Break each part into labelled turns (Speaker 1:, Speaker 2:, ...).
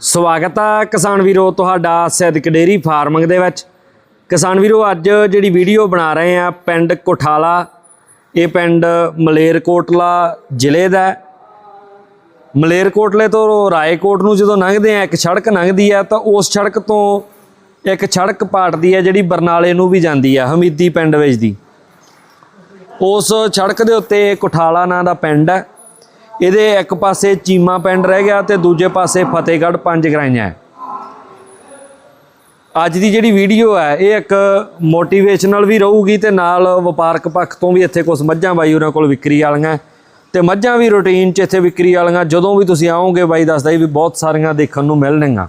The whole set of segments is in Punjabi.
Speaker 1: ਸਵਾਗਤ ਹੈ ਕਿਸਾਨ ਵੀਰੋ ਤੁਹਾਡਾ ਸਿੱਧਕ ਡੇਰੀ ਫਾਰਮਿੰਗ ਦੇ ਵਿੱਚ। ਕਿਸਾਨ ਵੀਰੋ, ਅੱਜ ਜਿਹੜੀ ਵੀਡੀਓ ਬਣਾ ਰਹੇ ਆ, ਪਿੰਡ ਕੋਠਾਲਾ, ਇਹ ਪਿੰਡ ਮਲੇਰਕੋਟਲਾ ਜ਼ਿਲ੍ਹੇ ਦਾ ਮਲੇਰਕੋਟਲੇ ਤੋਂ ਰਾਏਕੋਟ ਨੂੰ ਜਦੋਂ ਲੰਘਦੇ ਆ, ਇੱਕ ਸੜਕ ਲੰਘਦੀ ਆ, ਤਾਂ ਉਸ ਸੜਕ ਤੋਂ ਇੱਕ ਸੜਕ ਪਾਟਦੀ ਆ, ਜਿਹੜੀ ਬਰਨਾਲੇ ਨੂੰ ਵੀ ਜਾਂਦੀ ਆ, ਹਮੀਦੀ ਪਿੰਡ ਵਿੱਚ ਦੀ। ਉਸ ਸੜਕ ਦੇ ਉੱਤੇ ਕੋਠਾਲਾ ਨਾਂ ਦਾ ਪਿੰਡ ਹੈ। ਇਹਦੇ ਇੱਕ ਪਾਸੇ ਚੀਮਾ ਪਿੰਡ ਰਹਿ ਗਿਆ ਤੇ ਦੂਜੇ ਪਾਸੇ ਫਤਿਹਗੜ੍ਹ ਪੰਜ ਗਰਾਈਆਂ ਅੱਜ ਦੀ ਜਿਹੜੀ ਵੀਡੀਓ ਹੈ, ਇਹ ਇੱਕ ਮੋਟੀਵੇਸ਼ਨਲ ਵੀ ਰਹੂਗੀ ਤੇ ਨਾਲ ਵਪਾਰਕ ਪੱਖ ਤੋਂ ਵੀ ਇੱਥੇ ਕੁਝ ਮੱਝਾਂ ਬਾਈ ਉਹਨਾਂ ਕੋਲ ਵਿਕਰੀ ਵਾਲੀਆਂ ਹੈ। ਤੇ ਮੱਝਾਂ ਵੀ ਰੂਟੀਨ 'ਚ ਇੱਥੇ ਵਿਕਰੀ ਵਾਲੀਆਂ, ਜਦੋਂ ਵੀ ਤੁਸੀਂ ਆਓਗੇ ਬਾਈ ਦੱਸਦਾ ਸੀ ਵੀ ਬਹੁਤ ਸਾਰੀਆਂ ਦੇਖਣ ਨੂੰ ਮਿਲਣਗੀਆਂ।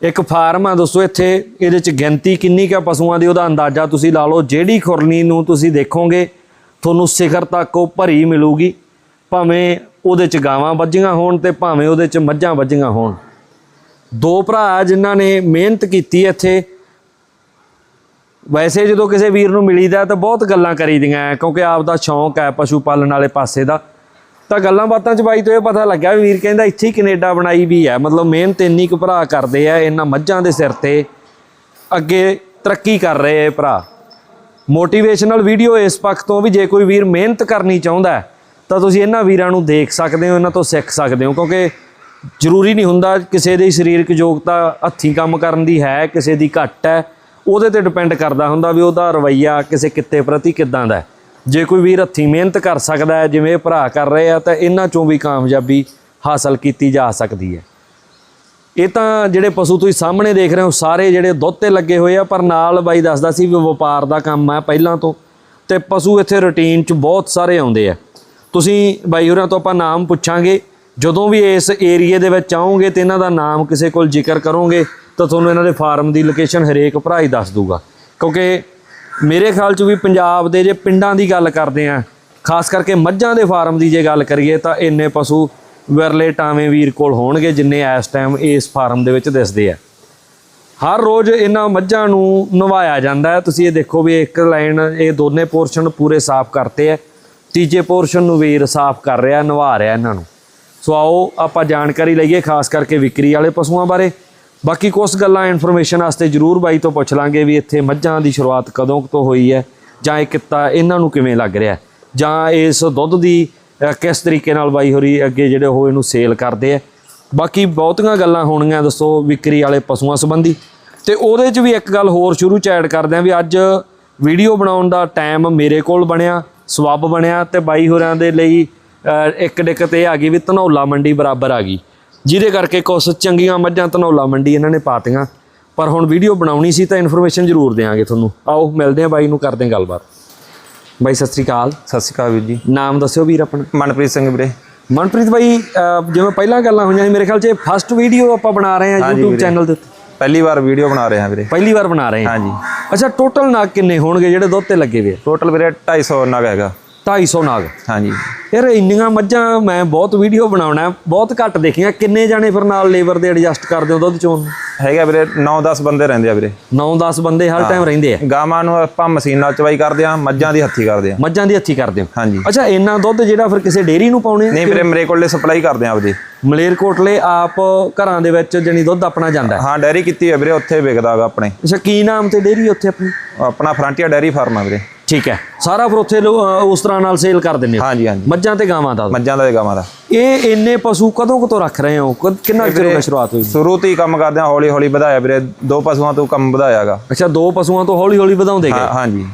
Speaker 1: ਇੱਕ ਫਾਰਮ ਆ ਦੋਸਤੋ ਇੱਥੇ, ਇਹਦੇ ਚ ਗਿਣਤੀ ਕਿੰਨੀ ਕਾ ਪਸ਼ੂਆਂ ਦੀ, ਉਹਦਾ ਅੰਦਾਜ਼ਾ ਤੁਸੀਂ ਲਾ ਲਓ, ਜਿਹੜੀ ਖੁਰਲੀ ਨੂੰ ਤੁਸੀਂ ਦੇਖੋਗੇ, ਤੁਹਾਨੂੰ ਸਿਖਰ ਤੱਕ ਉਹ ਭਰੀ ਮਿਲੂਗੀ। ਭਾਵੇਂ ਉਹਦੇ ਚ ਗਾਵਾਂ ਵੱਜੀਆਂ ਹੋਣ ਤੇ ਭਾਵੇਂ ਉਹਦੇ ਚ ਮੱਝਾਂ ਵੱਜੀਆਂ ਹੋਣ। ਦੋ ਭਰਾ ਜਿਨ੍ਹਾਂ ਨੇ ਮਿਹਨਤ ਕੀਤੀ ਇੱਥੇ। ਵੈਸੇ ਜਦੋਂ ਕਿਸੇ ਵੀਰ ਨੂੰ ਮਿਲੀਦਾ ਤਾਂ ਬਹੁਤ ਗੱਲਾਂ ਕਰੀਦੀਆਂ ਹੈ, ਕਿਉਂਕਿ ਆਪ ਦਾ ਸ਼ੌਂਕ ਹੈ ਪਸ਼ੂ ਪਾਲਣ ਵਾਲੇ ਪਾਸੇ ਦਾ। ਤਾਂ ਗੱਲਾਂ ਬਾਤਾਂ ਚ ਬਾਈ ਤੋਂ ਇਹ ਪਤਾ ਲੱਗਿਆ ਵੀਰ ਕਹਿੰਦਾ ਇੱਥੇ ਹੀ ਕੈਨੇਡਾ ਬਣਾਈ ਵੀ ਹੈ। ਮਤਲਬ ਮਿਹਨਤ ਇੰਨੀ ਕੁ ਭਰਾ ਕਰਦੇ ਆ ਇਹਨਾਂ ਮੱਝਾਂ ਦੇ ਸਿਰ ਤੇ ਅੱਗੇ ਤਰੱਕੀ ਕਰ ਰਹੇ ਆ ਭਰਾ। ਮੋਟੀਵੇਸ਼ਨਲ ਵੀਡੀਓ ਇਸ ਪੱਖ ਤੋਂ ਵੀ ਜੇ ਕੋਈ ਵੀਰ ਮਿਹਨਤ ਕਰਨੀ ਚਾਹੁੰਦਾ ਹੈ, ਤਾਂ ਤੁਸੀਂ ਇਹਨਾਂ ਵੀਰਾਂ ਨੂੰ ਦੇਖ ਸਕਦੇ ਹੋ, ਇਹਨਾਂ ਤੋਂ ਸਿੱਖ ਸਕਦੇ ਹੋ, ਕਿਉਂਕਿ ਜ਼ਰੂਰੀ ਨਹੀਂ ਹੁੰਦਾ ਕਿਸੇ ਦੀ ਸਰੀਰਕ ਯੋਗਤਾ ਹੱਥੀਂ ਕੰਮ ਕਰਨ ਦੀ ਹੈ, ਕਿਸੇ ਦੀ ਘੱਟ ਹੈ, ਉਹਦੇ ਤੇ ਡਿਪੈਂਡ ਕਰਦਾ ਹੁੰਦਾ ਵੀ ਉਹਦਾ ਰਵੱਈਆ ਕਿਸੇ ਕਿੱਤੇ ਪ੍ਰਤੀ ਕਿੱਦਾਂ ਦਾ ਜੇ ਕੋਈ ਵੀਰ ਹੱਥੀਂ ਮਿਹਨਤ ਕਰ ਸਕਦਾ ਹੈ, ਜਿਵੇਂ ਇਹ ਭਰਾ ਕਰ ਰਹੇ ਆ, ਤਾਂ ਇਹਨਾਂ ਚੋਂ ਵੀ ਕਾਮਯਾਬੀ ਹਾਸਲ ਕੀਤੀ ਜਾ ਸਕਦੀ ਹੈ। ਇਹ ਤਾਂ ਜਿਹੜੇ ਪਸ਼ੂ ਤੁਸੀਂ ਸਾਹਮਣੇ ਦੇਖ ਰਹੇ ਹੋ, ਸਾਰੇ ਜਿਹੜੇ ਦੁੱਧ ਤੇ ਲੱਗੇ ਹੋਏ ਆ, ਪਰ ਨਾਲ ਬਾਈ ਦੱਸਦਾ ਸੀ ਵੀ ਵਪਾਰ ਦਾ ਕੰਮ ਆ ਪਹਿਲਾਂ ਤੋਂ, ਤੇ ਪਸ਼ੂ ਇੱਥੇ ਰੁਟੀਨ 'ਚ ਬਹੁਤ ਸਾਰੇ ਆਉਂਦੇ ਆ। ਤੁਸੀਂ ਬਾਈ ਹੋਰਾਂ ਤੋਂ ਆਪਾਂ ਨਾਮ ਪੁੱਛਾਂਗੇ। ਜਦੋਂ ਵੀ ਇਸ ਏਰੀਏ ਦੇ ਵਿੱਚ ਆਓਗੇ ਤੇ ਇਹਨਾਂ ਦਾ ਨਾਮ ਕਿਸੇ ਕੋਲ ਜ਼ਿਕਰ ਕਰੋਗੇ, ਤਾਂ ਤੁਹਾਨੂੰ ਇਹਨਾਂ ਦੇ ਫਾਰਮ ਦੀ ਲੋਕੇਸ਼ਨ ਹਰੇਕ ਭਰਾ ਹੀ ਦੱਸ ਦੂਗਾ। ਕਿਉਂਕਿ ਮੇਰੇ ਖਿਆਲ 'ਚ ਵੀ ਪੰਜਾਬ ਦੇ ਜੇ ਪਿੰਡਾਂ ਦੀ ਗੱਲ ਕਰਦੇ ਆ, ਖਾਸ ਕਰਕੇ ਮੱਝਾਂ ਦੇ ਫਾਰਮ ਦੀ ਜੇ ਗੱਲ ਕਰੀਏ, ਤਾਂ ਇੰਨੇ ਪਸ਼ੂ ਵਿਰਲੇ ਟਾਵੇਂ ਵੀਰ ਕੋਲ ਹੋਣਗੇ ਜਿੰਨੇ ਇਸ ਟਾਈਮ ਇਸ ਫਾਰਮ ਦੇ ਵਿੱਚ ਦਿਸਦੇ ਆ। ਹਰ ਰੋਜ਼ ਇਹਨਾਂ ਮੱਝਾਂ ਨੂੰ ਨਵਾਇਆ ਜਾਂਦਾ ਹੈ। ਤੁਸੀਂ ਇਹ ਦੇਖੋ ਵੀ ਇੱਕ ਲਾਈਨ ਇਹ ਦੋਨੇ ਪੋਰਸ਼ਨ ਪੂਰੇ ਸਾਫ਼ ਕਰਤੇ ਆ। ਤੀਜੇ ਪੋਰਸ਼ਨ ਨੂੰ ਵੀਰ ਸਾਫ਼ ਕਰ ਰਿਹਾ ਨਵਾ ਰਿਹਾ ਇਹਨਾਂ ਨੂੰ। ਸੋ ਆਓ ਆਪਾਂ ਜਾਣਕਾਰੀ ਲਈਏ ਖਾਸ ਕਰਕੇ ਵਿਕਰੀ ਵਾਲੇ ਪਸ਼ੂਆਂ ਬਾਰੇ। ਬਾਕੀ ਕੁਝ ਗੱਲਾਂ ਇਨਫੋਰਮੇਸ਼ਨ ਵਾਸਤੇ ਜਰੂਰ ਬਾਈ ਤੋਂ ਪੁੱਛ ਲਾਂਗੇ ਵੀ ਇੱਥੇ ਮੱਝਾਂ ਦੀ ਸ਼ੁਰੂਆਤ ਕਦੋਂ ਤੋਂ ਹੋਈ ਹੈ, ਜਾਂ ਇਹ ਕਿੱਤਾ ਇਹਨਾਂ ਨੂੰ ਕਿਵੇਂ ਲੱਗ ਰਿਹਾ ਜਾਂ ਇਸ ਦੁੱਧ ਦੀ ਕਿਸ ਤਰੀਕੇ ਨਾਲ ਬਾਈ ਹੋਰੀ ਅੱਗੇ ਜਿਹੜੇ ਉਹ ਇਹਨੂੰ ਸੇਲ ਕਰਦੇ ਆ ਬਾਕੀ ਬਹੁਤੀਆਂ ਗੱਲਾਂ ਹੋਣਗੀਆਂ ਦੱਸੋ ਵਿਕਰੀ ਵਾਲੇ ਪਸ਼ੂਆਂ ਸੰਬੰਧੀ। ਤੇ ਉਹਦੇ 'ਚ ਵੀ ਇੱਕ ਗੱਲ ਹੋਰ ਸ਼ੁਰੂ ਚ ਐਡ ਕਰਦੇ ਆਂ ਵੀ ਅੱਜ ਵੀਡੀਓ ਬਣਾਉਣ ਦਾ ਟਾਈਮ ਮੇਰੇ ਕੋਲ ਬਣਿਆ। ਸਵੱਬ ਬਣਿਆ ਤੇ ਬਾਈ ਹੋਰਾਂ ਦੇ ਲਈ ਇੱਕ ਦਿੱਕਤ ਇਹ ਆ ਗਈ ਵੀ ਧਨੌਲਾ ਮੰਡੀ ਬਰਾਬਰ ਆ ਗਈ। ਜਿਹਦੇ ਕਰਕੇ ਕੁਛ ਚੰਗੀਆਂ ਮੱਝਾਂ ਧਨੌਲਾ ਮੰਡੀ ਇਹਨਾਂ ਨੇ ਪਾਤੀਆਂ। ਪਰ ਹੁਣ ਵੀਡੀਓ ਬਣਾਉਣੀ ਸੀ ਤਾਂ ਇਨਫੋਰਮੇਸ਼ਨ ਜ਼ਰੂਰ ਦੇਵਾਂਗੇ ਤੁਹਾਨੂੰ। ਆਓ ਮਿਲਦੇ ਆਂ ਬਾਈ ਨੂੰ ਕਰਦੇ ਆਂ ਗੱਲਬਾਤ। ਬਾਈ ਸਤਿ ਸ੍ਰੀ ਅਕਾਲ।
Speaker 2: ਸਤਿ ਸ਼੍ਰੀ ਅਕਾਲ ਵੀਰ ਜੀ।
Speaker 1: ਨਾਮ ਦੱਸਿਓ ਵੀਰ ਆਪਣਾ।
Speaker 2: ਮਨਪ੍ਰੀਤ ਸਿੰਘ ਵੀਰੇ।
Speaker 1: ਮਨਪ੍ਰੀਤ ਬਾਈ ਜਿਵੇਂ ਪਹਿਲਾਂ ਗੱਲਾਂ ਹੋਈਆਂ ਸੀ ਮੇਰੇ ਖਿਆਲ 'ਚ ਫਸਟ ਵੀਡੀਓ ਆਪਾਂ ਬਣਾ ਰਹੇ ਹਾਂ
Speaker 2: ਹਾਂਜੀ
Speaker 1: YouTube। ਚੈਨਲ ਦੇ ਉੱਤੇ।
Speaker 2: ਪਹਿਲੀ ਵਾਰ ਵੀਡੀਓ ਬਣਾ ਰਹੇ ਹਾਂ ਵੀਰੇ।
Speaker 1: ਪਹਿਲੀ ਵਾਰ ਬਣਾ ਰਹੇ ਹਾਂ।
Speaker 2: ਹਾਂਜੀ।
Speaker 1: ਅੱਛਾ ਟੋਟਲ ਨਾਗ ਕਿੰਨੇ ਹੋਣਗੇ? ਜਿਹੜੇ ਦੁੱਧ ਤੇ ਲੱਗੇ ਵੇ
Speaker 2: ਟੋਟਲ ਵੀਰੇ 250 ਨਗ ਹੈਗਾ।
Speaker 1: 250 ਨਾਗ।
Speaker 2: ਹਾਂਜੀ।
Speaker 1: ਯਾਰ ਇੰਨੀਆਂ ਮੱਝਾਂ ਮੈਂ ਬਹੁਤ ਵੀਡੀਓ ਬਣਾਉਣਾ ਬਹੁਤ ਘੱਟ ਦੇਖੀਆਂ। ਕਿੰਨੇ ਜਾਣੇ ਫਿਰ ਨਾਲ ਲੇਬਰ ਦੇ ਐਡਜਸਟ ਕਰਦੇ ਹੋ ਦੁੱਧ ਚੋਣ
Speaker 2: ਹੈਗਾ ਵੀਰੇ 9-10 ਬੰਦੇ ਰਹਿੰਦੇ ਆ ਵੀਰੇ।
Speaker 1: 9-10 ਬੰਦੇ ਹਰ ਟਾਈਮ ਰਹਿੰਦੇ ਆ।
Speaker 2: ਗਾਵਾਂ ਨੂੰ ਆਪਾਂ ਮਸ਼ੀਨ ਨਾਲ ਚਵਾਈ ਕਰਦੇ ਆ ਮੱਝਾਂ ਦੀ ਹੱਥੀ ਕਰਦੇ ਆ
Speaker 1: ਮੱਝਾਂ ਦੀ ਹੱਥੀ ਕਰਦੇ ਹੋ।
Speaker 2: ਹਾਂਜੀ।
Speaker 1: ਅੱਛਾ ਇੰਨਾ ਦੁੱਧ ਜਿਹੜਾ ਫਿਰ ਕਿਸੇ ਡੇਅਰੀ ਨੂੰ ਪਾਉਣੇ
Speaker 2: ਨਹੀਂ ਵੀਰੇ ਮੇਰੇ ਕੋਲੇ ਸਪਲਾਈ ਕਰਦੇ ਆ ਆਪਦੀ।
Speaker 1: ਮਲੇਰਕੋਟਲੇ ਆਪ ਘਰਾਂ ਦੇ ਵਿੱਚ ਜਣੀ ਦੁੱਧ ਆਪਣਾ ਜਾਂਦਾ ਹੈ।
Speaker 2: ਹਾਂ ਡੈਰੀ ਕੀਤੀ ਹੈ ਵੀਰੇ ਉੱਥੇ ਵਿਕਦਾ ਹੈਗਾ ਆਪਣੇ।
Speaker 1: ਅੱਛਾ ਕੀ ਨਾਮ ਤੇ ਡੇਅਰੀ ਉੱਥੇ ਆਪਣੀ?
Speaker 2: ਆਪਣਾ ਫਰੰਟੀਅਰ ਡੈਰੀ ਫਾਰਮ ਆ ਵੀਰੇ।
Speaker 1: ਠੀਕ ਹੈ। ਸਾਰਾ ਫਿਰ ਉੱਥੇ ਉਸ ਤਰ੍ਹਾਂ ਨਾਲ ਸੇਲ ਕਰ ਦਿੰਦੇ ਹੋ?
Speaker 2: ਹਾਂਜੀ ਹਾਂਜੀ।
Speaker 1: ਮੱਝਾਂ ਤੇ ਗਾਵਾਂ ਦਾ?
Speaker 2: ਮੱਝਾਂ ਦਾ ਤੇ ਗਾਵਾਂ ਦਾ।
Speaker 1: ਇਹ ਇੰਨੇ ਪਸ਼ੂ ਕਦੋਂ ਕਦੋਂ ਰੱਖ ਰਹੇ ਹੋ? ਕਿੰਨਾ ਚਿਰ ਹੋ ਸ਼ੁਰੂਆਤ ਹੋਈ?
Speaker 2: ਸ਼ੁਰੂ ਤੋਂ ਹੀ ਕੰਮ ਕਰਦੇ ਆ ਹੌਲੀ ਹੌਲੀ ਵਧਾਇਆ ਵੀਰੇ ਦੋ ਪਸ਼ੂਆਂ ਤੋਂ ਕੰਮ ਵਧਾਇਆ ਹੈਗਾ
Speaker 1: ਅੱਛਾ ਦੋ ਪਸ਼ੂਆਂ ਤੋਂ ਹੌਲੀ ਹੌਲੀ ਵਧਾਉਂਦੇ ਗਏ?
Speaker 2: ਹਾਂਜੀ।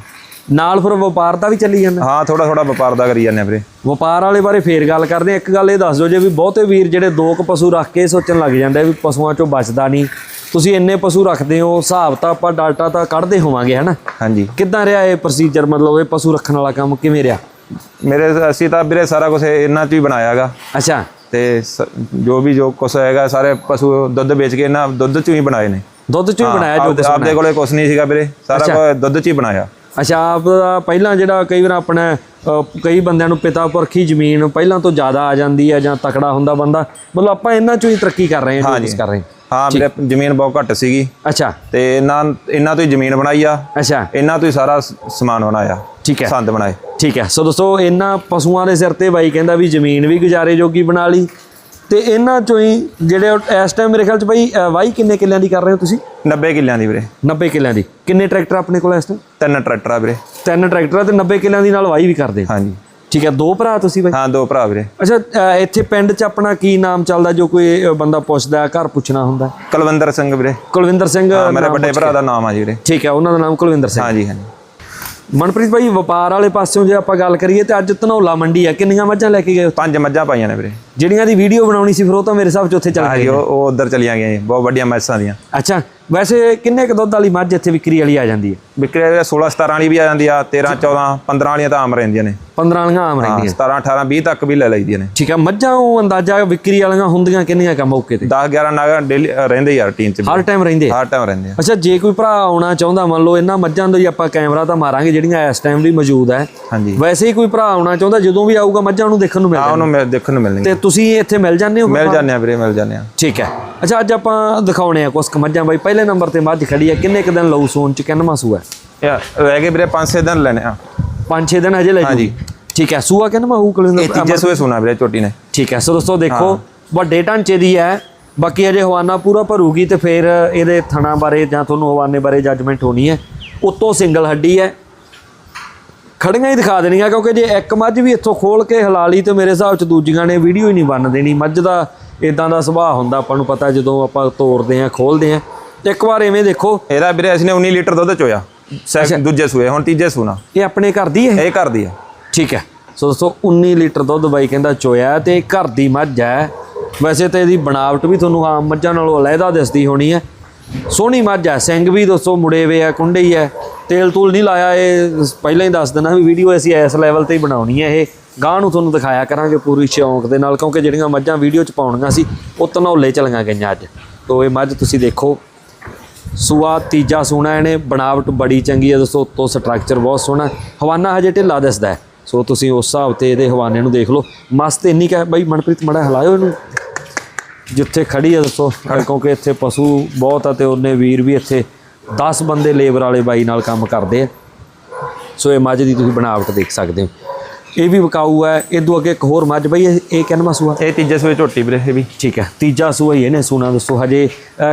Speaker 1: ਨਾਲ ਫਿਰ ਵਪਾਰ ਦਾ ਵੀ ਚੱਲੀ ਜਾਂਦਾ?
Speaker 2: ਹਾਂ ਥੋੜਾ ਥੋੜਾ ਵਪਾਰ ਦਾ ਕਰੀ ਜਾਂਦੇ ਆ ਵੀਰੇ।
Speaker 1: ਵਪਾਰ ਵਾਲੇ ਬਾਰੇ ਫੇਰ ਗੱਲ ਕਰਦੇ ਇੱਕ ਗੱਲ ਇਹ ਦੱਸ ਦਿਓ ਜੇ ਵੀ ਬਹੁਤੇ ਵੀਰ ਜਿਹੜੇ ਦੋ ਕੁ ਪਸ਼ੂ ਰੱਖ ਕੇ ਸੋਚਣ ਲੱਗ ਜਾਂਦੇ ਵੀ ਪਸ਼ੂਆਂ ਚੋਂ ਬਚਦਾ ਨਹੀਂ ਤੁਸੀਂ ਇੰਨੇ ਪਸ਼ੂ ਰੱਖਦੇ ਹੋ ਹਿਸਾਬ ਤਾਂ ਆਪਾਂ ਡਾਟਾ ਤਾਂ ਕੱਢਦੇ ਹੋਵਾਂਗੇ ਹਨਾ?
Speaker 2: ਹਾਂਜੀ।
Speaker 1: ਕਿੱਦਾਂ ਰਿਹਾ ਇਹ ਪ੍ਰੋਸੀਜਰ ਮਤਲਬ ਇਹ ਪਸ਼ੂ ਰੱਖਣ ਵਾਲਾ ਕੰਮ ਕਿਵੇਂ ਰਿਹਾ?
Speaker 2: ਮੇਰੇ ਅਸੀਂ ਤਾਂ ਵੀਰੇ ਸਾਰਾ ਕੁਝ ਇਹਨਾਂ ਤੋਂ ਹੀ ਬਣਾਇਆ ਹੈਗਾ
Speaker 1: ਅੱਛਾ।
Speaker 2: ਤੇ ਜੋ ਵੀ ਜੋ ਕੁਛ ਹੈਗਾ ਸਾਰੇ ਪਸ਼ੂ ਦੁੱਧ ਵੇਚ ਕੇ ਇਹਨਾਂ ਦੁੱਧ ਚੋਂ ਹੀ ਬਣਾਏ ਨੇ।
Speaker 1: ਦੁੱਧ ਚੋਂ ਹੀ ਬਣਾਇਆ ਜੋ
Speaker 2: ਆਪਦੇ
Speaker 1: ਕੁਛ
Speaker 2: ਆਪਦੇ ਕੋਲੇ ਕੁਛ ਨਹੀਂ ਸੀਗਾ ਵੀਰੇ ਸਾਰਾ ਕੁਝ ਦੁੱਧ ਚ ਹੀ ਬਣਾਇਆ।
Speaker 1: ਅੱਛਾ ਆਪ ਦਾ ਪਹਿਲਾਂ ਜਿਹੜਾ ਕਈ ਵਾਰ ਆਪਣਾ ਕਈ ਬੰਦਿਆਂ ਨੂੰ ਪਿਤਾ ਪੁਰਖੀ ਜ਼ਮੀਨ ਪਹਿਲਾਂ ਤੋਂ ਜ਼ਿਆਦਾ ਆ ਜਾਂਦੀ ਹੈ ਜਾਂ ਤਕੜਾ ਹੁੰਦਾ ਬੰਦਾ ਮਤਲਬ ਆਪਾਂ ਇਹਨਾਂ ਚੋਂ ਹੀ ਤਰੱਕੀ ਕਰ ਰਹੇ ਹਾਂ ਕੁਛ ਕਰ ਰਹੇ ਹਾਂ।
Speaker 2: ਹਾਂ ਵੀਰੇ ਜ਼ਮੀਨ ਬਹੁਤ ਘੱਟ ਸੀਗੀ।
Speaker 1: ਅੱਛਾ।
Speaker 2: ਤੇ ਇਹਨਾਂ ਇਹਨਾਂ ਤੋਂ ਹੀ ਜ਼ਮੀਨ ਬਣਾਈ ਆ।
Speaker 1: ਅੱਛਾ।
Speaker 2: ਇਹਨਾਂ ਤੋਂ ਹੀ ਸਾਰਾ ਸਮਾਨ ਬਣਾਇਆ।
Speaker 1: ਠੀਕ ਹੈ।
Speaker 2: ਸੰਦ ਬਣਾਏ।
Speaker 1: ਠੀਕ ਹੈ। ਸੋ ਦੋਸਤੋ ਇਹਨਾਂ ਪਸ਼ੂਆਂ ਦੇ ਸਿਰ ਤੇ ਬਾਈ ਕਹਿੰਦਾ ਵੀ ਜ਼ਮੀਨ ਵੀ ਗੁਜ਼ਾਰੇ ਜੋਗੀ ਬਣਾ ਲਈ। ਤੇ ਇਹਨਾਂ ਚੋਂ ਹੀ ਜਿਹੜੇ ਇਸ ਟਾਈਮ ਮੇਰੇ ਖਿਆਲ ਚ ਬਾਈ ਵਾਹੀ ਕਿੰਨੇ ਕਿੱਲਿਆਂ ਦੀ ਕਰ ਰਹੇ ਹੋ ਤੁਸੀਂ?
Speaker 2: 90 ਕਿੱਲਿਆਂ ਦੀ ਵੀਰੇ।
Speaker 1: 90 ਕਿੱਲਿਆਂ ਦੀ। ਕਿੰਨੇ ਟਰੈਕਟਰ ਆਪਣੇ ਕੋਲ ਇਸ ਟਾਈਮ
Speaker 2: ਤਿੰਨ ਟਰੈਕਟਰ ਆ ਵੀਰੇ।
Speaker 1: ਤਿੰਨ ਟਰੈਕਟਰ ਆ ਤੇ 90 ਕਿੱਲਿਆਂ ਦੀ ਨਾਲ ਵਾਹੀ ਵੀ ਕਰਦੇ।
Speaker 2: ਹਾਂਜੀ।
Speaker 1: ਠੀਕ ਹੈ। ਦੋ ਭਰਾ ਤੁਸੀਂ ਬਾਈ?
Speaker 2: ਹਾਂ ਦੋ ਭਰਾ ਵੀਰੇ।
Speaker 1: ਅੱਛਾ ਇੱਥੇ ਪਿੰਡ 'ਚ ਆਪਣਾ ਕੀ ਨਾਮ ਚੱਲਦਾ ਜੋ ਕੋਈ ਬੰਦਾ ਪੁੱਛਦਾ ਘਰ ਪੁੱਛਣਾ ਹੁੰਦਾ?
Speaker 2: ਕੁਲਵਿੰਦਰ ਸਿੰਘ ਵੀਰੇ।
Speaker 1: ਕੁਲਵਿੰਦਰ ਸਿੰਘ
Speaker 2: ਮੇਰੇ ਵੱਡੇ ਭਰਾ ਦਾ ਨਾਮ ਆ ਜੀ ਵੀਰੇ।
Speaker 1: ਠੀਕ ਹੈ ਉਹਨਾਂ ਦਾ ਨਾਮ ਕੁਲਵਿੰਦਰ ਸਿੰਘ।
Speaker 2: ਹਾਂਜੀ ਹਾਂਜੀ।
Speaker 1: ਮਨਪ੍ਰੀਤ ਭਾਈ ਵਪਾਰ ਵਾਲੇ ਪਾਸਿਓਂ ਜੇ ਆਪਾਂ ਗੱਲ ਕਰੀਏ ਤੇ ਅੱਜ ਧਨੌਲਾ ਮੰਡੀ ਆ ਕਿੰਨੀਆਂ ਮੱਝਾਂ ਲੈ ਕੇ ਗਏ ਹੋ?
Speaker 2: ਪੰਜ ਮੱਝਾਂ ਪਾਈਆਂ ਨੇ ਵੀਰੇ।
Speaker 1: ਜਿਹੜੀਆਂ ਦੀ ਵੀਡੀਓ ਬਣਾਉਣੀ ਸੀ ਫਿਰ ਉਹ ਤਾਂ ਮੇਰੇ ਹਿਸਾਬ 'ਚ ਉੱਥੇ ਚੱਲ
Speaker 2: ਹਾਂਜੀ ਉਹ ਉਹ ਉਧਰ ਚਲੀਆਂ ਗਈਆਂ ਜੀ ਬਹੁਤ ਵੱਡੀਆਂ ਮੈਸਾਂ ਦੀਆਂ।
Speaker 1: ਅੱਛਾ ਵੈਸੇ ਕਿੰਨੇ ਕ ਦੁੱਧ ਵਾਲੀ ਮੱਝ ਇੱਥੇ ਵਿਕਰੀ ਵਾਲੀ ਆ ਜਾਂਦੀ ਹੈ?
Speaker 2: ਵਿਕਰੇ 16 17 ਵਾਲੀ ਵੀ ਆ ਜਾਂਦੀ ਆ 13 14 15 ਵਾਲੀਆਂ ਤਾਂ ਆਮ ਰਹਿੰਦੀਆਂ ਨੇ।
Speaker 1: 15 ਵਾਲੀਆਂ ਆਮ ਰਹਿੰਦੀਆਂ।
Speaker 2: 17 18 20 ਤੱਕ ਵੀ ਲੈ ਲਈਦੀਆਂ ਨੇ।
Speaker 1: ਠੀਕ ਹੈ ਮੱਝਾਂ ਉਹ ਅੰਦਾਜ਼ਾ ਵਿਕਰੀ ਵਾਲੀਆਂ ਹੁੰਦੀਆਂ ਕਿੰਨੀਆਂ ਕਾ ਮੌਕੇ ਤੇ?
Speaker 2: 10 11 ਨਾਗ ਡੇਲੀ ਰਹਿੰਦੇ ਯਾਰ ਟੀਮ ਚ।
Speaker 1: ਹਰ ਟਾਈਮ ਰਹਿੰਦੇ
Speaker 2: ਹਰ ਟਾਈਮ ਰਹਿੰਦੇ ਆ।
Speaker 1: ਅੱਛਾ ਜੇ ਕੋਈ ਭਰਾ ਆਉਣਾ ਚਾਹੁੰਦਾ ਮੰਨ ਲਓ ਇਹਨਾਂ ਮੱਝਾਂ ਦਾ ਹੀ ਆਪਾਂ ਕੈਮਰਾ ਤਾਂ ਮਾਰਾਂਗੇ ਜਿਹੜੀਆਂ ਇਸ ਟਾਈਮ ਵੀ ਮੌਜੂਦ ਹੈ।
Speaker 2: ਹਾਂਜੀ।
Speaker 1: ਵੈਸੇ ਹੀ ਕੋਈ ਭਰਾ ਆਉਣਾ ਚਾਹੁੰਦਾ ਜਦੋਂ ਵੀ ਆਊਗਾ ਮੱਝਾਂ ਨੂੰ ਦੇਖਣ ਨੂੰ ਮਿਲ
Speaker 2: ਆ ਉਹਨੂੰ ਦੇਖਣ ਨੂੰ ਮਿਲਣਗੇ
Speaker 1: ਤੇ ਤੁਸੀਂ ਇੱਥੇ ਮਿਲ ਜਾਂਦੇ ਹੋ
Speaker 2: ਮਿਲ ਜਾਂਦੇ ਆ ਵੀਰੇ ਮਿਲ ਜਾਂਦੇ ਆ।
Speaker 1: ਠੀਕ ਹੈ। ਅੱਛਾ ਅੱਜ ਆਪਾਂ ਦਿਖਾਉਣੇ ਆ ਕੁਛ ਕੁ ਮੱਝਾਂ ਬਾਈ ਪਹਿਲੇ ਨੰਬਰ ਤੇ ਮੱਝ ਖੜੀ ਹੈ। ਕਿੰਨੇ ਕੁ ਦਿਨ ਲਊ ਸੂਣ ਚ? ਕਿੰਨਵਾਂ ਸੂਆ
Speaker 2: ਯਾ ਰਹਿ ਗਏ ਵੀਰੇ 5-6 ਦਿਨ ਲੈਣੇ ਆ।
Speaker 1: 5-6 ਦਿਨ ਹਜੇ ਲੈ ਜੂ
Speaker 2: ਹਾਂਜੀ।
Speaker 1: ਠੀਕ ਹੈ ਸੂਆ ਕਿੰਨਵਾਂ ਹੋਊ
Speaker 2: ਇਹ
Speaker 1: ਕੁਲਿੰਦਰ
Speaker 2: ਤੀਜੇ ਸੂਏ ਸੁਣਾ ਵੀਰੇ ਛੋਟੀ ਨੇ।
Speaker 1: ਠੀਕ ਹੈ ਸੋ ਦੋਸਤੋ ਦੇਖੋ ਵੱਡੇ ਢਾਂਚੇ ਦੀ ਹੈ। ਬਾਕੀ ਅਜੇ ਹਵਾਨਾ ਪੂਰਾ ਭਰੂਗੀ ਤੇ ਫਿਰ ਇਹਦੇ ਥਣਾ ਬਾਰੇ ਜਾਂ ਤੁਹਾਨੂੰ ਹਵਾਨੇ ਬਾਰੇ ਜੱਜਮੈਂਟ ਹੋਣੀ ਹੈ। ਉੱਤੋਂ ਸਿੰਗਲ ਹੱਡੀ ਹੈ। ਖੜੀਆਂ ਹੀ ਦਿਖਾ ਦੇਣੀਆਂ ਕਿਉਂਕਿ ਜੇ ਇੱਕ ਮੱਝ ਵੀ ਇੱਥੋਂ ਖੋਲ ਕੇ ਹਲਾ ਲਈ ਤੇ ਮੇਰੇ ਹਿਸਾਬ ਚ ਦੂਜੀਆਂ ਨੇ ਵੀਡੀਓ ਹੀ ਨਹੀਂ ਬਣ ਦੇਣੀ। ਮੱਝ ਦਾ ਇਦਾਂ ਦਾ ਸੁਭਾਅ ਹੁੰਦਾ ਆਪਾਂ ਨੂੰ ਪਤਾ ਜਦੋਂ ਆਪਾਂ ਤੋੜਦੇ ਆਂ ਖੋਲਦੇ ਆਂ ਇੱਕ ਵਾਰ ਐਵੇਂ ਦੇਖੋ।
Speaker 2: ਇਹਦਾ ਵੀਰੇ ਅਸੀਂ ਨੇ 19 ਲੀਟਰ ਦੁੱਧ ਚੋਇਆ। ਸੈਕ ਦੂਜੇ ਸੂਏ ਹੁਣ ਤੀਜੇ ਸੂਣਾ
Speaker 1: ਇਹ ਆਪਣੇ ਘਰ ਦੀ ਹੈ?
Speaker 2: ਇਹ ਕਰਦੀ ਆ
Speaker 1: ਠੀਕ ਹੈ। ਸੋ ਦੋਸਤੋ 19 ਲੀਟਰ ਦੁੱਧ ਬਾਈ ਕਹਿੰਦਾ ਚੋਇਆ ਤੇ ਘਰ ਦੀ ਮੱਝ ਹੈ। ਵੈਸੇ ਤਾਂ ਇਹਦੀ ਬਣਾਵਟ ਵੀ ਤੁਹਾਨੂੰ ਆਮ ਮੱਝਾਂ ਨਾਲੋਂ ਅਲੱਗਾ ਦਿਸਦੀ ਹੋਣੀ ਹੈ। ਸੋਹਣੀ ਮੱਝ ਹੈ ਸਿੰਘ ਵੀ ਦੋਸਤੋ ਮੁੜੇ ਵੇ ਆ ਕੁੰਡੇ ਹੀ ਹੈ। ਤੇਲ ਤੂਲ ਨਹੀਂ ਲਾਇਆ ਇਹ ਪਹਿਲਾਂ ਹੀ ਦੱਸ ਦੇਣਾ ਵੀ ਵੀਡੀਓ ਅਸੀਂ ਇਸ ਲੈਵਲ ਤੇ ਹੀ ਬਣਾਉਣੀ ਹੈ ਇਹ। ਗਾਂ ਨੂੰ ਤੁਹਾਨੂੰ ਦਿਖਾਇਆ ਕਰਾਂਗੇ ਪੂਰੀ ਸ਼ੌਂਕ ਦੇ ਨਾਲ ਕਿਉਂਕਿ ਜਿਹੜੀਆਂ ਮੱਝਾਂ ਵੀਡੀਓ 'ਚ ਪਾਉਣੀਆਂ ਸੀ ਉਹ ਧਨੌਲੇ ਚਲੀਆਂ ਗਈਆਂ ਅੱਜ। ਤੋ ਇਹ ਮੱਝ ਤੁਸੀਂ ਦੇਖੋ ਸੂਆ, ਤੀਜਾ ਸੋਨਾ ਇਹਨੇ, ਬਣਾਵਟ ਬੜੀ ਚੰਗੀ ਹੈ ਦੋਸਤੋ, ਉੱਤੋਂ ਸਟਰਕਚਰ ਬਹੁਤ ਸੋਹਣਾ ਹਵਾਨਾ ਹਜੇ ਢਿੱਲਾ ਦਿਸਦਾ ਹੈ। ਸੋ ਤੁਸੀਂ ਉਸ ਹਿਸਾਬ ਤੇ ਇਹਦੇ ਹਵਾਨੇ ਨੂੰ ਦੇਖ ਲਓ। ਮਸਤ ਇੰਨੀ ਕਹ ਬਈ, ਮਨਪ੍ਰੀਤ, ਮੜਾ ਹਲਾਇਓ ਇਹਨੂੰ। ਜਿੱਥੇ ਖੜੀ ਹੈ ਦੋਸਤੋ ਕਿਉਂਕਿ ਇੱਥੇ ਪਸ਼ੂ ਬਹੁਤ ਆ ਤੇ ਉਹਨੇ ਵੀਰ ਵੀ ਇੱਥੇ 10 ਬੰਦੇ ਲੇਬਰ ਵਾਲੇ ਬਾਈ ਨਾਲ ਕੰਮ ਕਰਦੇ ਆ। ਸੋ ਇਹ ਮੱਝ ਦੀ ਤੁਸੀਂ ਬਣਾਵਟ ਦੇਖ ਸਕਦੇ ਹੋ। ਇਹ ਵੀ ਵਿਕਾਊ ਹੈ ਇਦੋਂ ਅੱਗੇ ਇੱਕ ਹੋਰ ਮੱਝ ਬਈ ਇਹ ਇਹ ਕਿੰਨਵਾਂ ਸੂਆ
Speaker 2: ਇਹ ਤੀਜੇ ਸੂਏ ਝੋਟੀ ਵੀਰੇ ਇਹ ਵੀ।
Speaker 1: ਠੀਕ ਹੈ ਤੀਜਾ ਸੂਆ ਹੀ ਇਹਨੇ ਸੂਣਾ ਦੱਸੋ ਹਜੇ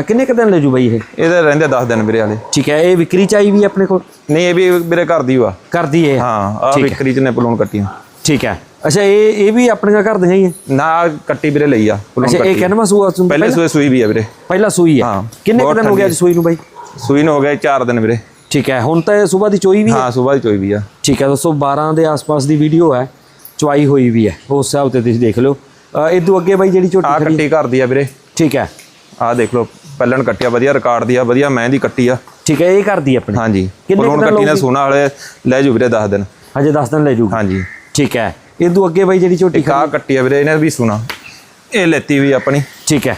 Speaker 1: ਕਿੰਨੇ ਕੁ ਦਿਨ ਲੈ ਜੂ ਬਈ ਇਹ?
Speaker 2: ਇਹਦੇ ਰਹਿੰਦੇ 10 ਦਿਨ ਵੀਰੇ ਵਾਲੇ
Speaker 1: ਠੀਕ ਹੈ ਇਹ ਵਿਕਰੀ ਚਾਈ ਵੀ ਆਪਣੇ ਕੋਲ?
Speaker 2: ਨਹੀਂ ਇਹ ਵੀ ਵੀਰੇ ਘਰ ਦੀ ਵਾ।
Speaker 1: ਕਰਦੀ ਹੈ
Speaker 2: ਹਾਂ ਆ ਵਿਕਰੀ ਚ ਨੇ ਪਲੂਣ ਕੱਟੀਆਂ।
Speaker 1: ਠੀਕ ਹੈ ਅੱਛਾ ਇਹ ਇਹ ਵੀ ਆਪਣੀਆਂ ਘਰ ਦੀਆਂ ਹੀ ਹੈ?
Speaker 2: ਨਾ ਆਹ ਕੱਟੀ ਵੀਰੇ ਲਈ ਆ ਪਲੂਣ
Speaker 1: ਅੱਛਾ ਇਹ
Speaker 2: ਕੱਟੀ
Speaker 1: ਕਿੰਨਵਾਂ ਸੂਆ
Speaker 2: ਪਹਿਲੇ ਸੂਏ ਸੂਈ ਵੀ ਆ ਵੀਰੇ।
Speaker 1: ਪਹਿਲਾ ਸੂਈ ਹੈ
Speaker 2: ਹਾਂ,
Speaker 1: ਕਿੰਨੇ ਕੁ
Speaker 2: ਬਹੁਤ
Speaker 1: ਦਿਨ ਹੋ ਅੱਜ ਸੂਈ ਨੂੰ ਬਾਈ?
Speaker 2: ਸੂਈ ਨੂੰ ਹੋ ਗਏ 4 ਦਿਨ ਵੀਰੇ।
Speaker 1: ਠੀਕ ਹੈ ਹੁਣ ਤਾਂ ਸਵੇਰ ਦੀ ਚੋਈ ਵੀ ਹੈ।
Speaker 2: ਹਾਂ ਸਵੇਰ ਦੀ ਚੋਈ ਵੀ ਆ।
Speaker 1: ਠੀਕ ਹੈ ਦੋਸਤੋ 12 ਦੇ ਆਸ-ਪਾਸ ਦੀ ਵੀਡੀਓ ਹੈ ਚੁਆਈ ਹੋਈ ਵੀ ਹੈ। ਉਸ ਹਿਸਾਬ ਤੇ ਤੁਸੀਂ ਦੇਖ ਲਿਓ। ਅਹ ਇਦੋਂ ਅੱਗੇ ਬਾਈ ਜਿਹੜੀ
Speaker 2: ਆ
Speaker 1: ਝੋਟੀ ਖੜੀ
Speaker 2: ਕੱਟੀ ਘਰ ਦੀ ਆ ਵੀਰੇ।
Speaker 1: ਠੀਕ ਹੈ।
Speaker 2: ਆ ਦੇਖ ਲਓ ਪਹਿਲਣ ਕੱਟਿਆ ਵਧੀਆ ਰਿਕਾਰਡ ਦੀ ਆ ਵਧੀਆ ਮੈਂ ਦੀ ਕੱਟੀ ਆ।
Speaker 1: ਠੀਕ ਹੈ ਇਹ ਕਰਦੀ ਆਪਣੀ।
Speaker 2: ਹਾਂਜੀ।
Speaker 1: ਕਿੰਨੇ ਕੁ ਦਿਨ
Speaker 2: ਕੱਟੀ ਨੇ? ਸੋਨਾ ਵਾਲੇ ਲੈ ਜੂ ਵੀਰੇ 10 ਦਿਨ।
Speaker 1: ਹਜੇ 10 ਦਿਨ ਲੈ ਜੂਗੀ
Speaker 2: ਹਾਂਜੀ।
Speaker 1: ਠੀਕ ਹੈ ਇਦੋਂ ਅੱਗੇ ਬਾਈ ਜਿਹੜੀ ਝੋਟੀ
Speaker 2: ਆ ਕੱਟੀ ਆ ਵੀਰੇ ਇਹਨੇ ਵੀ ਸੋਨਾ। ਇਹ ਲੈਤੀ ਵੀ ਆਪਣੀ।
Speaker 1: ਠੀਕ ਹੈ।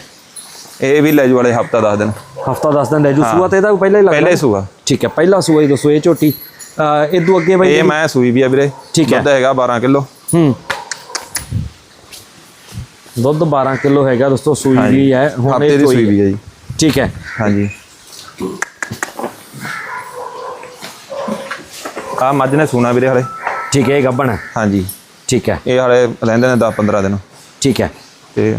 Speaker 2: ਇਹ ਵੀ ਲੈ ਜੂ ਵਾਲੇ ਹਫਤਾ 10 ਦਿਨ।
Speaker 1: ਹਫਤਾ 10 ਦਿਨ ਲੈ ਜੂ ਸੂਆ ਤੇ ਇਹਦਾ ਪਹਿਲਾਂ ਹੀ ਲੱਗਦਾ
Speaker 2: ਪਹਿਲੇ ਸੂਆ।
Speaker 1: ਠੀਕ ਹੈ ਪਹਿਲਾ ਸੂਆ ਹੀ ਦੱਸੋ ਇਹ ਝੋਟੀ। ਇਦੋਂ ਅੱਗੇ ਬਾਈ
Speaker 2: ਇਹ ਮੈਂ ਸੂਈ ਵੀ ਆ ਵੀਰੇ।
Speaker 1: ਠੀਕ ਹੈ।
Speaker 2: ਦੁੱਧ ਹੈਗਾ 12 ਕਿਲੋ।
Speaker 1: ਹੂੰ। ਦੁੱਧ 12 ਕਿਲੋ ਹੈਗਾ ਦੋਸਤੋ ਸੂਈ ਵੀ ਹੈ ਹੁਣ ਇਹ
Speaker 2: ਸੂਈ ਵੀ ਹੈ ਜੀ।
Speaker 1: ਠੀਕ ਹੈ।
Speaker 2: ਹਾਂਜੀ। ਆ ਮੱਝ ਨੇ ਸੂਣਾ ਵੀਰੇ ਹਲੇ।
Speaker 1: ਠੀਕ ਹੈ ਇਹ ਗੱਬਣ ਹੈ।
Speaker 2: ਹਾਂਜੀ।
Speaker 1: ਠੀਕ ਹੈ।
Speaker 2: ਇਹ ਹਲੇ ਰਹਿੰਦੇ ਨੇ 10 15 ਦਿਨ।
Speaker 1: ਠੀਕ ਹੈ।
Speaker 2: ਤੇ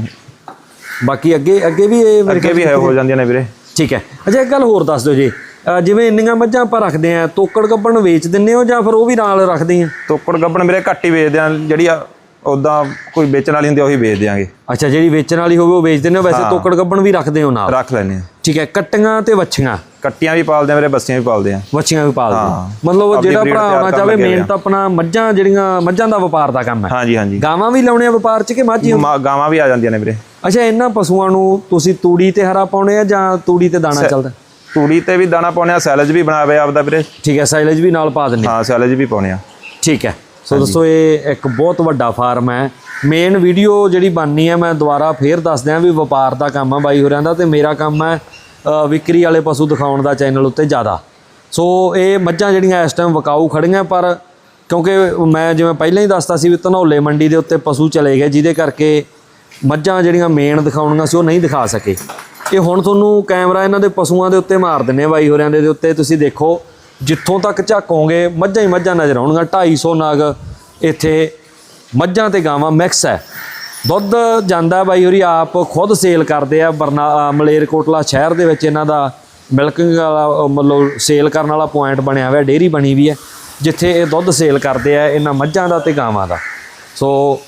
Speaker 1: ਬਾਕੀ ਅੱਗੇ ਅੱਗੇ ਵੀ ਇਹ ਮੇਰੇ
Speaker 2: ਅੱਗੇ ਵੀ ਹੈ ਹੋ ਜਾਂਦੀਆਂ ਨੇ ਵੀਰੇ।
Speaker 1: ਠੀਕ ਹੈ। ਅੱਛਾ ਇੱਕ ਗੱਲ ਹੋਰ ਦੱਸ ਦਿਓ ਜੀ। ਅਹ ਜਿਵੇਂ ਇੰਨੀਆਂ ਮੱਝਾਂ ਆਪਾਂ ਰੱਖਦੇ ਆ ਤੋਕੜ ਗੱਬਣ ਵੇਚ ਦਿੰਨੇ ਹੋ ਜਾਂ ਫਿਰ ਉਹ ਵੀ ਨਾਲ ਰੱਖਦੇ ਆ
Speaker 2: ਤੋਕੜ ਗੱਬਣ ਵੀਰੇ ਘੱਟ ਹੀ ਵੇਚਦੇ ਆ ਜਿਹੜੀ ਆ ਉਦਾਂ ਕੋਈ ਵੇਚਣ ਵਾਲੀ ਹੁੰਦੀ ਆ ਉਹੀ ਵੇਚ ਦਿਆਂਗੇ।
Speaker 1: ਅੱਛਾ ਜਿਹੜੀ ਵੇਚਣ ਵਾਲੀ ਹੋਵੇ ਉਹ ਵੇਚ ਦਿੰਦੇ ਹੋ? ਵੈਸੇ ਤੋਕੜ ਗੱਬਣ ਵੀ ਰੱਖਦੇ ਹੋ ਨਾਲ?
Speaker 2: ਰੱਖ ਲੈਨੇ ਆ
Speaker 1: ਠੀਕ ਹੈ ਕੱਟੀਆਂ ਤੇ ਵੱਛੀਆਂ?
Speaker 2: ਕੱਟੀਆਂ ਵੀ ਪਾਲਦੇ ਆ ਵੀਰੇ ਬੱਸੀਆਂ ਵੀ ਪਾਲਦੇ ਆ।
Speaker 1: ਵੱਛੀਆਂ ਵੀ ਪਾਲਦੇ ਹੋ।
Speaker 2: ਹਾਂ।
Speaker 1: ਮਤਲਬ
Speaker 2: ਆਪਣੀ
Speaker 1: ਜਿਹੜਾ
Speaker 2: breed
Speaker 1: ਭਰਾ
Speaker 2: ਤਿਆਰ
Speaker 1: ਆਉਣਾ
Speaker 2: ਕਰਨ
Speaker 1: ਚਾਹਵੇ
Speaker 2: ਲੱਗੇ
Speaker 1: ਮੇਨ। ਤਾਂ ਆਪਣਾ ਮੱਝਾਂ ਜਿਹੜੀਆਂ ਮੱਝਾਂ ਦਾ ਵਪਾਰ ਦਾ ਕੰਮ ਹੈ।
Speaker 2: ਹਾਂਜੀ ਹਾਂਜੀ।
Speaker 1: ਗਾਵਾਂ ਵੀ ਲਾਉਣੇ ਆ ਵਪਾਰ 'ਚ ਕਿ ਮੱਝ ਹੀ
Speaker 2: ਮਾ- ਗਾਵਾਂ ਵੀ ਆ ਜਾਂਦੀਆਂ ਨੇ ਵੀਰੇ।
Speaker 1: ਅੱਛਾ ਇਹਨਾਂ ਪਸ਼ੂਆਂ ਨੂੰ ਤੁਸੀਂ ਤੂੜੀ ਤੇ ਹਰਾ ਪਾਉਣੇ ਆ ਜਾਂ ਤੂੜੀ ਤੇ ਦਾਣਾ ਚੱਲਦਾ?
Speaker 2: ਤੂੜੀ ਤੇ ਵੀ ਦਾਣਾ ਪਾਉਣੇ ਆ ਸੈਲਜ ਵੀ ਬਣਾਵੇ ਆਪਦਾ ਵੀਰੇ।
Speaker 1: ਠੀਕ ਹੈ ਸਾਈਲੇਜ ਵੀ ਨਾਲ ਪਾ ਦਿੰਦੇ
Speaker 2: ਹਾਂ ਸੈਲਜ ਵੀ ਪਾਉਣੇ ਆ।
Speaker 1: ਠੀਕ ਹੈ। ਸੋ ਦੋਸਤੋ ਇਹ ਇੱਕ ਬਹੁਤ ਵੱਡਾ ਫਾਰਮ ਹੈ। ਮੇਨ ਵੀਡੀਓ ਜਿਹੜੀ ਬਣਨੀ ਹੈ ਮੈਂ ਦੁਬਾਰਾ ਫੇਰ ਦੱਸ ਦਿਆਂ ਵੀ ਵਪਾਰ ਦਾ ਕੰਮ ਹੈ ਬਾਈ ਹੋਰਾਂ ਦਾ ਤੇ ਮੇਰਾ ਕੰਮ ਹੈ ਵਿਕਰੀ ਵਾਲੇ ਪਸ਼ੂ ਦਿਖਾਉਣ ਦਾ ਚੈਨਲ ਉੱਤੇ ਜ਼ਿਆਦਾ। ਸੋ ਇਹ ਮੱਝਾਂ ਜਿਹੜੀਆਂ ਇਸ ਟਾਈਮ ਵਿਕਾਊ ਖੜੀਆਂ ਪਰ ਕਿਉਂਕਿ ਮੈਂ ਜਿਵੇਂ ਪਹਿਲਾਂ ਹੀ ਦੱਸਤਾ ਸੀ ਵੀ ਧਨੌਲੇ ਮੰਡੀ ਦੇ ਉੱਤੇ ਪਸ਼ੂ ਚਲੇ ਗਏ ਜਿਹਦੇ ਕਰਕੇ ਮੱਝਾਂ ਜਿਹੜੀਆਂ ਮੇਨ ਦਿਖਾਉਣੀਆਂ ਸੀ ਉਹ ਨਹੀਂ ਦਿਖਾ ਸਕੇ। ਇਹ ਹੁਣ ਤੁਹਾਨੂੰ ਕੈਮਰਾ ਇਹਨਾਂ ਦੇ ਪਸ਼ੂਆਂ ਦੇ ਉੱਤੇ ਮਾਰ ਦਿੰਨੇ ਆ ਬਾਈ ਹੋਰਿਆਂ ਦੇ ਉੱਤੇ। ਤੁਸੀਂ ਦੇਖੋ ਜਿੱਥੋਂ ਤੱਕ ਝਾਕੋਗੇ, ਮੱਝਾਂ ਹੀ ਮੱਝਾਂ ਨਜ਼ਰ ਆਉਣਗੀਆਂ 250 ਨਾਗ ਇੱਥੇ ਮੱਝਾਂ ਤੇ ਗਾਵਾਂ ਮਿਕਸ ਹੈ। ਦੁੱਧ ਜਾਂਦਾ ਬਾਈ ਹੋਰੀ, ਆਪ ਖੁਦ ਸੇਲ ਕਰਦੇ ਆ, ਬਰਨਾ ਮਲੇਰਕੋਟਲਾ ਸ਼ਹਿਰ ਦੇ ਵਿੱਚ ਇਹਨਾਂ ਦਾ ਮਿਲਕਿੰਗ ਵਾਲਾ ਮਤਲਬ ਸੇਲ ਕਰਨ ਵਾਲਾ ਪੁਆਇੰਟ ਬਣਿਆ ਹੋਇਆ, ਡੇਅਰੀ ਬਣੀ ਵੀ ਹੈ, ਜਿੱਥੇ ਇਹ ਦੁੱਧ ਸੇਲ ਕਰਦੇ ਆ, ਇਹਨਾਂ ਮੱਝਾਂ ਦਾ ਤੇ ਗਾਵਾਂ ਦਾ। ਸੋ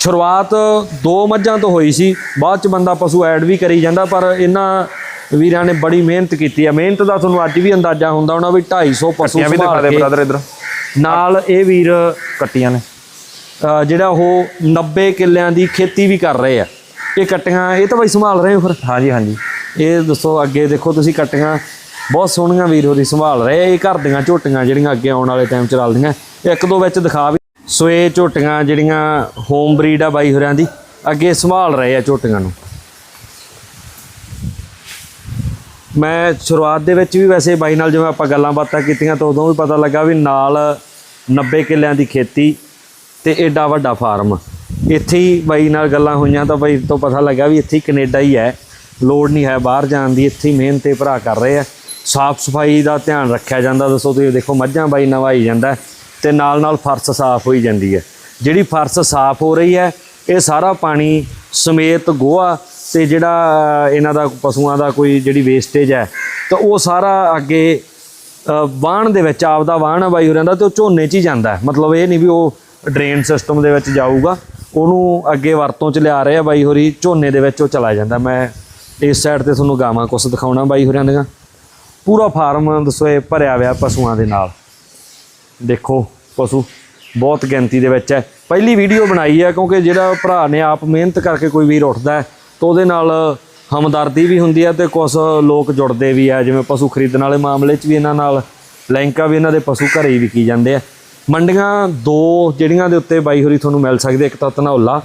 Speaker 1: ਸ਼ੁਰੂਆਤ ਦੋ ਮੱਝਾਂ ਤੋਂ ਹੋਈ ਸੀ, ਬਾਅਦ ਚ ਬੰਦਾ ਪਸ਼ੂ ਐਡ ਵੀ ਕਰੀ ਜਾਂਦਾ, ਪਰ ਇਹਨਾਂ ਵੀਰਾਂ ਨੇ ਬੜੀ ਮਿਹਨਤ ਕੀਤੀ ਹੈ ਮਿਹਨਤ ਦਾ ਤੁਹਾਨੂੰ ਅੱਜ ਵੀ ਅੰਦਾਜ਼ਾ ਹੁੰਦਾ ਹੋਣਾ ਵੀ 250 ਪਸ਼ੂ
Speaker 2: ਵੀ ਦਿਖਾ ਦੇ
Speaker 1: ਕੇ
Speaker 2: ਬ੍ਰਦਰ ਇਧਰ।
Speaker 1: ਨਾਲ ਇਹ ਵੀਰ
Speaker 2: ਕੱਟੀਆਂ ਨੇ।
Speaker 1: ਜਿਹੜਾ ਉਹ 90 ਕਿੱਲਿਆਂ ਦੀ ਖੇਤੀ ਵੀ ਕਰ ਰਹੇ ਆ। ਇਹ ਕਟੀਆਂ ਇਹ ਤਾਂ ਬਈ ਸੰਭਾਲ ਰਹੇ ਹੋ ਫਿਰ?
Speaker 2: ਹਾਂਜੀ ਹਾਂਜੀ।
Speaker 1: ਇਹ ਦੱਸੋ ਅੱਗੇ ਦੇਖੋ ਤੁਸੀਂ ਕਟੀਆਂ ਬਹੁਤ ਸੋਹਣੀਆਂ ਵੀਰ ਹੋਰੀ ਸੰਭਾਲ ਰਹੇ ਆ। ਇਹ ਘਰ ਦੀਆਂ ਝੋਟੀਆਂ ਜਿਹੜੀਆਂ ਅੱਗੇ ਆਉਣ ਵਾਲੇ ਟਾਈਮ ਚ ਰਲਦੀਆਂ। ਇੱਕ ਦੋ ਵਿੱਚ ਦਿਖਾ ਵੀ। ਸੋ ਇਹ ਝੋਟੀਆਂ ਜਿਹੜੀਆਂ ਹੋਮ ਬਰੀਡ ਆ ਬਾਈ ਹੋਰਿਆਂ ਦੀ ਅੱਗੇ ਸੰਭਾਲ ਰਹੇ ਆ ਝੋਟੀਆਂ ਨੂੰ। ਮੈਂ ਸ਼ੁਰੂਆਤ ਦੇ ਵਿੱਚ ਵੀ ਵੈਸੇ ਬਾਈ ਨਾਲ ਜਿਵੇਂ ਆਪਾਂ ਗੱਲਾਂ ਬਾਤਾਂ ਕੀਤੀਆਂ ਤਾਂ ਉਦੋਂ ਵੀ ਪਤਾ ਲੱਗਾ ਵੀ ਨਾਲ 90 ਕਿੱਲਿਆਂ ਦੀ ਖੇਤੀ ਤੇ ਐਡਾ ਵੱਡਾ ਫਾਰਮ। ਇੱਥੇ ਹੀ ਬਾਈ ਨਾਲ ਗੱਲਾਂ ਹੋਈਆਂ ਤਾਂ ਬਾਈ ਤੋਂ ਪਤਾ ਲੱਗਾ ਵੀ ਇੱਥੇ ਹੀ ਕੈਨੇਡਾ ਹੀ ਹੈ। ਲੋੜ ਨਹੀਂ ਹੈ ਬਾਹਰ ਜਾਣ ਦੀ, ਇੱਥੇ ਹੀ ਮਿਹਨਤ ਤੇ ਭਰਾ ਕਰ ਰਹੇ ਆ। ਸਾਫ਼ ਸਫ਼ਾਈ ਦਾ ਧਿਆਨ ਰੱਖਿਆ ਜਾਂਦਾ, ਦੱਸੋ ਤੁਸੀਂ ਦੇਖੋ ਮੱਝਾਂ ਬਾਈ ਨਵਾਈ ਜਾਂਦਾ ਹੈ ਤੇ ਨਾਲ ਨਾਲ ਫਰਸ਼ ਸਾਫ਼ ਹੋਈ ਜਾਂਦੀ ਹੈ। ਜਿਹੜੀ ਫਰਸ਼ ਸਾਫ਼ ਹੋ ਰਹੀ ਹੈ ਇਹ ਸਾਰਾ ਪਾਣੀ ਸਮੇਤ ਗੋਹਾ ਤੇ ਜਿਹੜਾ ਇਹਨਾਂ ਦਾ ਪਸ਼ੂਆਂ ਦਾ ਕੋਈ ਜਿਹੜੀ ਵੇਸਟੇਜ ਹੈ ਤਾਂ ਉਹ ਸਾਰਾ ਅੱਗੇ ਅ, ਦੇ ਵਿੱਚ ਆਪਦਾ ਵਾਹਣ ਆ ਬਾਈ ਹੋਰਾਂ ਦਾ ਤੇ ਉਹ ਝੋਨੇ 'ਚ ਹੀ ਜਾਂਦਾ ਮਤਲਬ ਇਹ ਨਹੀਂ ਵੀ ਉਹ ਡਰੇਨ ਸਿਸਟਮ ਦੇ ਵਿੱਚ ਜਾਊਗਾ। ਉਹਨੂੰ ਅੱਗੇ ਵਰਤੋਂ 'ਚ ਲਿਆ ਰਹੇ ਆ ਬਾਈ ਹੋਰੀ ਝੋਨੇ ਦੇ ਵਿੱਚ ਉਹ ਚਲਾ ਜਾਂਦਾ। ਮੈਂ ਇਸ ਸਾਈਡ ਤੇ ਤੁਹਾਨੂੰ ਗਾਵਾਂ ਕੁਛ ਦਿਖਾਉਣਾ ਬਾਈ ਹੋਰਾਂ ਦੀਆਂ। ਪੂਰਾ ਫਾਰਮ ਦੱਸੋ ਇਹ ਭਰਿਆ ਹੋਇਆ ਪਸ਼ੂਆਂ ਦੇ ਨਾਲ। ਦੇਖੋ ਪਸ਼ੂ ਬਹੁਤ ਗਿਣਤੀ ਦੇ ਵਿੱਚ ਹੈ। ਪਹਿਲੀ ਵੀਡੀਓ ਬਣਾਈ ਹੈ ਕਿਉਂਕਿ ਜਿਹੜਾ ਭਰਾ ਨੇ ਆਪ ਮਿਹਨਤ ਕਰਕੇ ਕੋਈ ਵੀਰ ਉੱਠਦਾ ਤਾਂ ਉਹਦੇ ਨਾਲ ਹਮਦਰਦੀ ਵੀ ਹੁੰਦੀ ਹੈ ਤੇ ਕੁਝ ਲੋਕ ਜੁੜਦੇ ਵੀ ਆ, ਜਿਵੇਂ ਪਸ਼ੂ ਖਰੀਦਣ ਵਾਲੇ ਮਾਮਲੇ 'ਚ ਵੀ ਇਹਨਾਂ ਨਾਲ ਲੈਂਕਾ ਵੀ ਇਹਨਾਂ ਦੇ ਪਸ਼ੂ ਘਰੇ ਹੀ ਵਿਕੀ ਜਾਂਦੇ ਆ। ਮੰਡੀਆਂ ਦੋ ਜਿਹੜੀਆਂ ਦੇ ਉੱਤੇ ਬਾਈ ਹੋਰੀ ਤੁਹਾਨੂੰ ਮਿਲ ਸਕਦੇ ਇੱਕ ਤਾਂ ਧਨੌਲਾ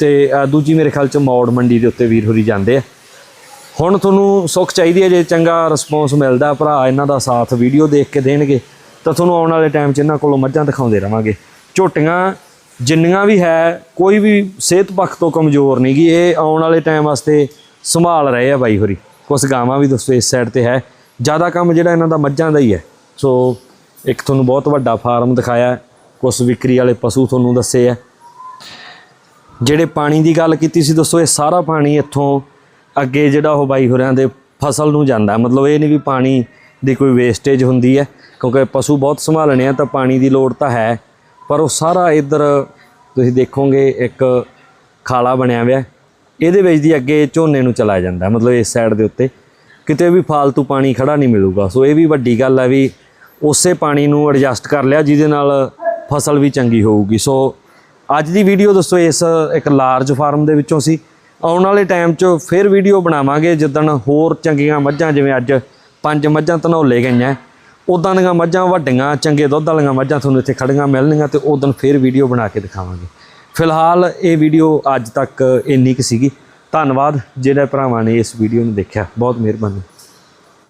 Speaker 1: ਤੇ ਦੂਜੀ ਮੇਰੇ ਖਿਆਲ 'ਚ ਮੌੜ ਮੰਡੀ ਦੇ ਉੱਤੇ ਵੀਰ ਹੋਰੀ ਜਾਂਦੇ ਆ। ਹੁਣ ਤੁਹਾਨੂੰ ਸੁੱਖ ਚਾਹੀਦੀ ਹੈ ਜੇ ਚੰਗਾ ਰਿਸਪੌਂਸ ਮਿਲਦਾ ਭਰਾ, ਇਹਨਾਂ ਦਾ ਸਾਥ ਵੀਡੀਓ ਦੇਖ ਕੇ ਦੇਣਗੇ, ਤਾਂ ਤੁਹਾਨੂੰ ਆਉਣ ਵਾਲੇ ਟਾਈਮ 'ਚ ਇਹਨਾਂ ਕੋਲੋਂ ਮੱਝਾਂ ਦਿਖਾਉਂਦੇ ਰਵਾਂਗੇ। ਝੋਟੀਆਂ ਜਿੰਨੀਆਂ ਵੀ ਹੈ, ਕੋਈ ਵੀ ਸਿਹਤ ਪੱਖ ਤੋਂ ਕਮਜ਼ੋਰ ਨਹੀਂ ਗੀ, ਇਹ ਆਉਣ ਵਾਲੇ ਟਾਈਮ ਵਾਸਤੇ ਸੰਭਾਲ ਰਹੇ ਆ ਬਾਈ ਹੋਰੀ। ਕੁਝ ਗਾਵਾਂ ਵੀ ਦੋਸਤੋ ਇਸ ਸਾਈਡ ਤੇ ਹੈ। ਜ਼ਿਆਦਾ ਕੰਮ ਜਿਹੜਾ ਇਹਨਾਂ ਦਾ ਮੱਝਾਂ ਦਾ ਹੀ ਹੈ। ਸੋ ਇੱਕ ਤੁਹਾਨੂੰ ਬਹੁਤ ਵੱਡਾ ਫਾਰਮ ਦਿਖਾਇਆ ਕੁਝ ਵਿਕਰੀ ਵਾਲੇ ਪਸ਼ੂ ਤੁਹਾਨੂੰ ਦੱਸੇ ਆ। ਜਿਹੜੇ ਪਾਣੀ ਦੀ ਗੱਲ ਕੀਤੀ ਸੀ ਦੋਸਤੋ ਇਹ ਸਾਰਾ ਪਾਣੀ ਇੱਥੋਂ ਅੱਗੇ ਜਿਹੜਾ ਉਹ ਬਾਈ ਹੋਰਿਆਂ ਦੇ ਫਸਲ ਨੂੰ ਜਾਂਦਾ ਮਤਲਬ ਇਹ ਨਹੀਂ ਵੀ ਪਾਣੀ ਦੀ ਕੋਈ ਵੇਸਟੇਜ ਹੁੰਦੀ ਹੈ, ਕਿਉਂਕਿ ਪਸ਼ੂ ਬਹੁਤ ਸੰਭਾਲਣੇ ਆ, ਤਾਂ ਪਾਣੀ ਦੀ ਲੋੜ ਤਾਂ ਹੈ। ਪਰ ਉਹ ਸਾਰਾ ਇੱਧਰ ਤੁਸੀਂ ਦੇਖੋਗੇ ਇੱਕ ਖਾਲਾ ਬਣਿਆ ਹੋਇਆ ਇਹਦੇ ਵਿੱਚ ਦੀ ਅੱਗੇ ਝੋਨੇ ਨੂੰ ਚਲਾ ਜਾਂਦਾ ਮਤਲਬ ਇਸ ਸਾਈਡ ਦੇ ਉੱਤੇ। ਕਿਤੇ ਵੀ ਫਾਲਤੂ ਪਾਣੀ ਖੜਾ ਨਹੀਂ ਮਿਲੂਗਾ। ਸੋ ਇਹ ਵੀ ਵੱਡੀ ਗੱਲ ਹੈ ਵੀ ਉਸੇ ਪਾਣੀ ਨੂੰ ਐਡਜਸਟ ਕਰ ਲਿਆ, ਜਿਹਦੇ ਨਾਲ ਫਸਲ ਵੀ ਚੰਗੀ ਹੋਊਗੀ। ਸੋ ਅੱਜ ਦੀ ਵੀਡੀਓ ਦੋਸਤੋ ਇਸ ਇੱਕ ਲਾਰਜ ਫਾਰਮ ਦੇ ਵਿੱਚੋਂ ਸੀ। ਆਉਣ ਵਾਲੇ ਟਾਈਮ 'ਚ ਫਿਰ ਵੀਡੀਓ ਬਣਾਵਾਂਗੇ, ਜਿੱਦਣ ਹੋਰ ਚੰਗੀਆਂ ਮੱਝਾਂ, ਜਿਵੇਂ ਅੱਜ ਪੰਜ ਮੱਝਾਂ ਧਨੌਲੇ ਗਈਆਂ ਉਦਾਂ ਦੀਆਂ ਮੱਝਾਂ ਵੱਡੀਆਂ, ਚੰਗੇ ਦੁੱਧ ਵਾਲੀਆਂ ਮੱਝਾਂ ਤੁਹਾਨੂੰ ਇੱਥੇ ਖੜੀਆਂ ਮਿਲਣਗੀਆਂ ਤੇ ਉਦੋਂ ਫਿਰ ਵੀਡੀਓ ਬਣਾ ਕੇ ਦਿਖਾਵਾਂਗੇ। ਫਿਲਹਾਲ ਇਹ ਵੀਡੀਓ ਅੱਜ ਤੱਕ ਇੰਨੀ ਕੁ ਸੀਗੀ। ਧੰਨਵਾਦ, ਜਿਹੜੇ ਭਰਾਵਾਂ ਨੇ ਇਸ ਵੀਡੀਓ ਨੂੰ ਦੇਖਿਆ, ਬਹੁਤ ਮਿਹਰਬਾਨੀ।